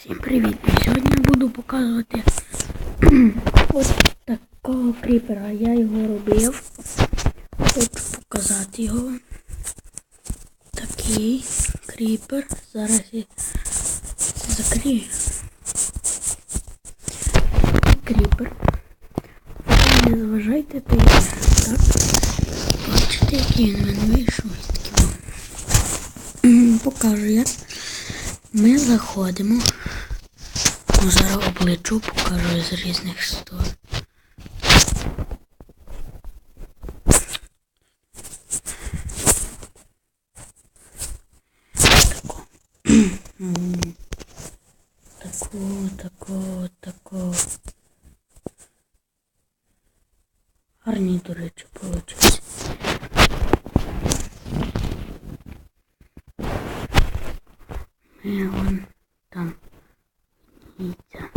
Всім привіт! Сьогодні я буду показувати ось такого кріпера. Я його робив. Хочу показати його. Такий кріпер. Зараз я закрию. Кріпер. Не заважайте то так. Бачите, який він мене вийшов. Покажу я. Ми заходимо. Ну, зараз обличу покажу з різних сторон. Таку, таку, таку. Гарні, до речі, получились. Ми вон там видите,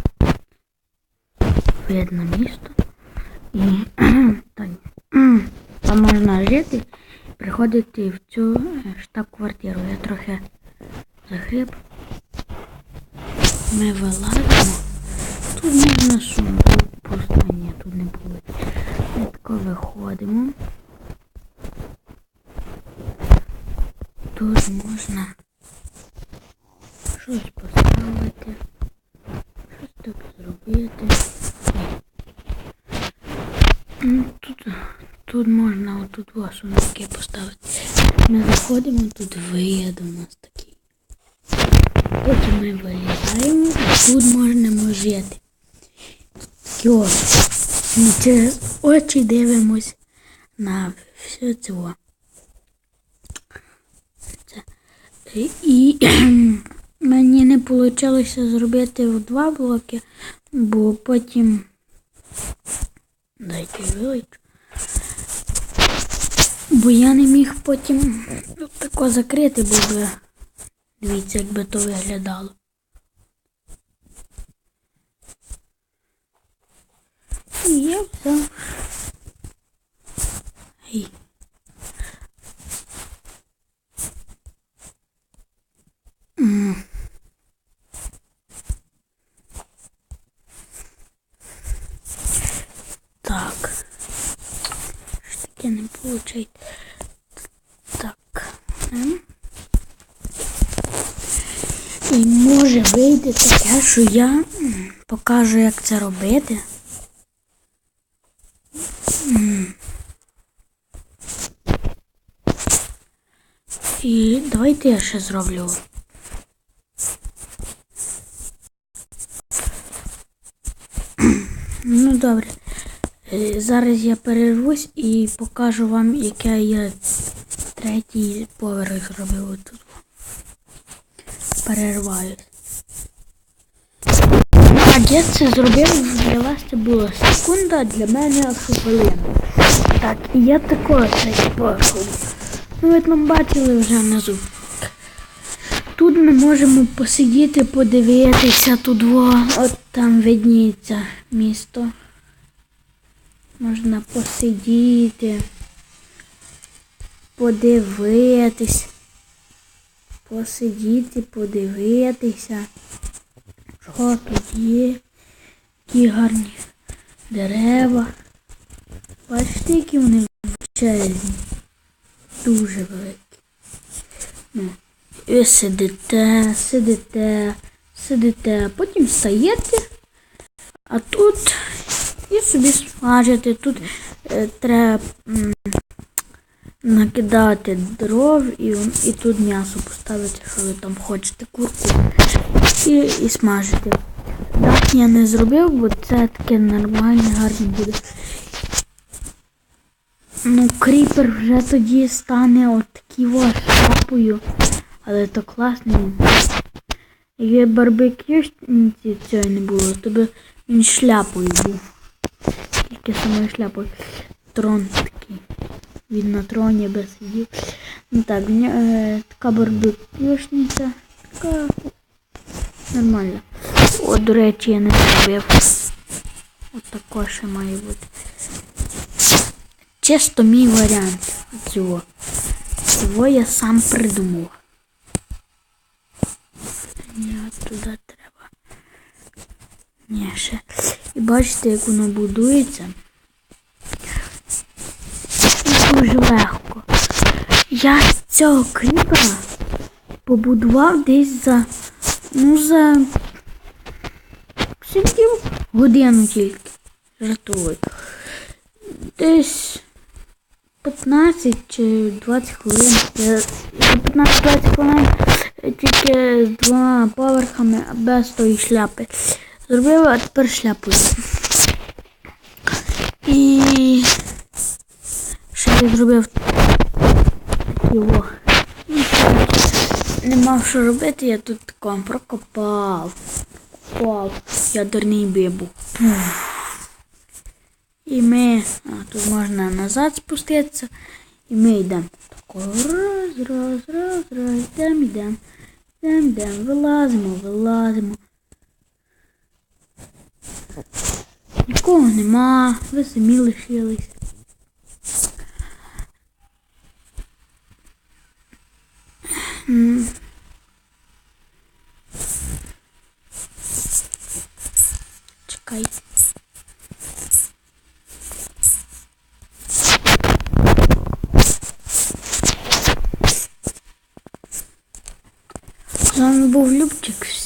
видно місто. І там, можна жити, приходити в цю е, штаб-квартиру. Я трохи захрип. Ми вилазимо. Тут можна сундук просто ні, тут не буде. Ми тако виходимо. Тут можна щось поставити, щось так зробити. Ну, Тут, тут можна отут два сундуки поставити. Ми заходимо, тут виїд у нас такий. Потім ми вилізаємо, і тут можемо жити. Такі. Ми через очі дивимось на все цього. Це. І мені не вийшло зробити в два блоки, бо потім. Дайте вилечу. Бо я не міг потім тако закрити, бо би. Дивіться, як би то виглядало. І я взяв. Ей. М. Так. Що таке не виходить? Так. І може вийде таке, що я покажу, як це робити. І давайте я ще зроблю. Ну добре. Е, Зараз я перервусь і покажу вам, яке я третій поверх зробив тут. Перерваюсь. А я це зробив для вас це була секунда, для мене хвилина. Так, і я також третій поверх. Ну, ви там бачили вже внизу. Тут ми можемо посидіти, подивитися тут во, от там видніється місто. Можна посидіти, подивитись, посидіти, подивитися. Що тут є? Які гарні дерева. Бачите, які вони величезні. Дуже великі. Ну, і сидите, сидите, сидите, потім встаєте, а тут і собі смажите. Тут е, треба м, накидати дров і, і тут м'ясо поставити, що ви там хочете, курку. І, і смажити. Так я не зробив, бо це таке нормальне, гарне буде. Ну, кріпер вже тоді стане от такий ось шапою. Але то класний. Якби барбекю цього не було, то би він шляпою був. Тільки самою шляпою. Трон такий. Він на троні би сидів. Ну так, е, така барбекюшниця. Така нормальна. О, до речі, я не зробив. От тако ще має бути. Чисто мій варіант цього. Цього я сам придумав. Ні, от туди треба. Ні, ще. І бачите, як воно будується. І дуже легко. Я з цього кріпера побудував десь за. Ну, за. Сидів годину тільки. Жартую. Десь 15 чи 20 хвилин. Я за 15-20 хвилин е, тільки з двома поверхами без тої шляпи. Зробив, а тепер шляпу. І ще я зробив його. Не мав що робити, я тут тако прокопав. Копав ядерний бибу. І ми. А, тут можна назад спуститися. І ми йдемо. Тако раз, раз, раз, раз, йдемо, йдемо. Йдемо, йдемо, вилазимо, вилазимо. Нікого нема, ви самі лишились. Чекай. З був Любчик.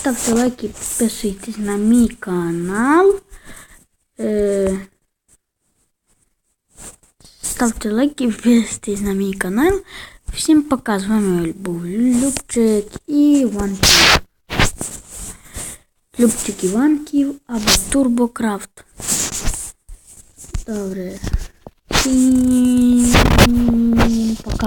Е, Ставте лайки, підписуйтесь на мій канал. Е, Ставте лайки, підписуйтесь на мій канал. Всім пока. З вами був Любчик Іванків. Любчик Іванків або Турбокрафт. Добре. Всім пока.